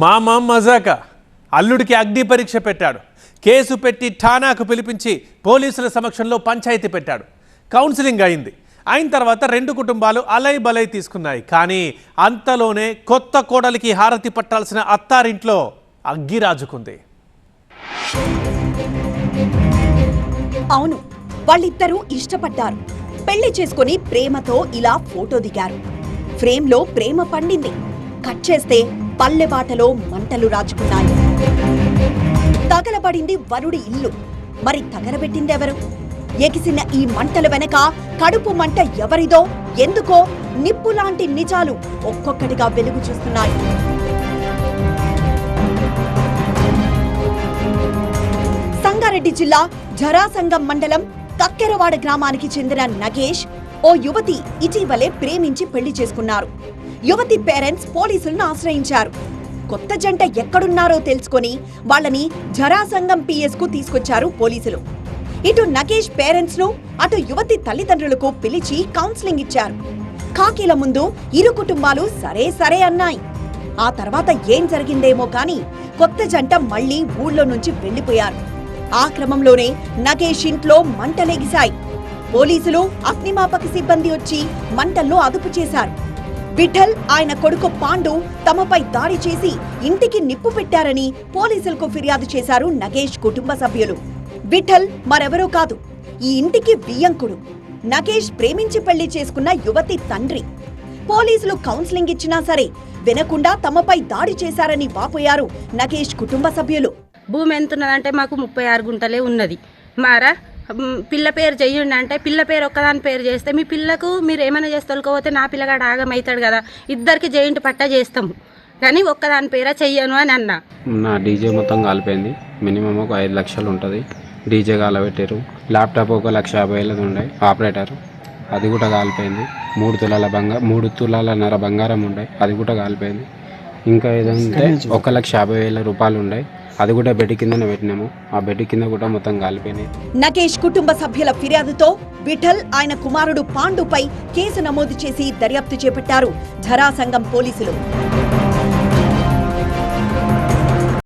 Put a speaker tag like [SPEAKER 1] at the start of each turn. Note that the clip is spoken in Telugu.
[SPEAKER 1] మామ మజాక అల్లుడికి అగ్ని పరీక్ష పెట్టాడు. కేసు పెట్టి ఠానాకు పిలిపించి పోలీసుల సమక్షంలో పంచాయతీ పెట్టాడు. కౌన్సిలింగ్ అయింది. అయిన తర్వాత రెండు కుటుంబాలు అలై బలై తీసుకున్నాయి. కానీ అంతలోనే కొత్త కోడలికి హారతి పట్టాల్సిన అత్తారింట్లో అగ్గి రాజుకుంది.
[SPEAKER 2] అవును వాళ్ళిద్దరూ ఇష్టపడ్డారు. పెళ్ళి చేసుకుని ప్రేమతో ఇలా ఫోటో దిగారు. ఫ్రేమ్లో ప్రేమ పండింది. కట్ చేస్తే పల్లెబాటలో మంటలు రాజుకున్నాయి. తగలబడింది వరుడి ఇల్లు. మరి తగలబెట్టిందెవరు ఎగిసిన ఈ మంటల వెనక కడుపు మంట ఎవరిదో ఎందుకో నిప్పు లాంటి నిజాలు ఒక్కొక్కటిగా వెలుగు చూస్తున్నాయి. సంగారెడ్డి జిల్లా జరాసంగం మండలం కక్కెరవాడ గ్రామానికి చెందిన నగేష్ ఓ యువతి ఇటీవలే ప్రేమించి పెళ్ళి చేసుకున్నారు. యువతి పేరెంట్స్ పోలీసులను ఆశ్రయించారు. కొత్త జంట ఎక్కడున్నారో తెలుసుకొని వాళ్ళని జరాసంగం పిఎస్కు తీసుకొచ్చారు పోలీసులు. ఇటు నగేష్ పేరెంట్స్ను అటు యువతి తల్లిదండ్రులకు పిలిచి కౌన్సిలింగ్ ఇచ్చారు. కాకీల ముందు ఇరు కుటుంబాలు సరే సరే అన్నాయి. ఆ తర్వాత ఏం జరిగిందేమో కానీ కొత్త జంట మళ్ళీ ఊళ్ళో నుంచి వెళ్ళిపోయారు ఆ క్రమంలోనే నగేష్ ఇంట్లో మంటలేగిశాయి. పోలీసులు అగ్నిమాపక సిబ్బంది వచ్చి మంటల్లో అదుపు చేశారు. విఠల్ ఆయన కొడుకు పాండు తమపై దాడి చేసి ఇంటికి నిప్పు పెట్టారని పోలీసులకు ఫిర్యాదు చేశారు నగేష్ కుటుంబ సభ్యులు. విఠల్ మరెవరో కాదు ఈ ఇంటికి బియ్యంకుడు నగేష్ ప్రేమించి పెళ్ళి చేసుకున్న యువతి తండ్రి. పోలీసులు కౌన్సిలింగ్ ఇచ్చినా సరే వినకుండా తమపై దాడి చేశారని వాపోయారు నగేష్ కుటుంబ సభ్యులు.
[SPEAKER 3] భూమి ఎంత ఉన్నదంటే మాకు ముప్పై ఆరు గుంటలే ఉన్నది. మారా పిల్ల పేరు చెయ్యండి అంటే పిల్ల పేరు ఒక్కదాని పేరు చేస్తే మీ పిల్లకు మీరు ఏమైనా చేస్తే తోలుకోపోతే నా పిల్లగాడు ఆగమవుతాడు కదా. ఇద్దరికి జైంట్ పట్ట చేస్తాము. కానీ ఒక్కదాని పేర చెయ్యను అని అన్నా.
[SPEAKER 4] నా డీజే మొత్తం కాలిపోయింది. మినిమం ఒక ఐదు లక్షలు ఉంటుంది. డీజే కాలబెట్టారు ల్యాప్టాప్ ఒక లక్ష యాభై వేలది ఉండే ఆపరేటర్. అది కూడా కాలిపోయింది. మూడు తులాల బంగారం మూడు తులాల నర బంగారం ఉండే. అది కూడా కాలిపోయింది. ఇంకా ఏదంటే ఒక లక్ష యాభై వేల రూపాయలు ఉండే. అది కూడా బెడ్ కిందనే పెట్టినాము. ఆ బెడ్ కింద కూడా మొత్తం కాలిపోయినాయి.
[SPEAKER 2] నగేష్ కుటుంబ సభ్యుల ఫిర్యాదుతో విఠల్ ఆయన కుమారుడు పాండుపై కేసు నమోదు చేసి దర్యాప్తు చేపట్టారు. ధరాసంగం పోలీసులు.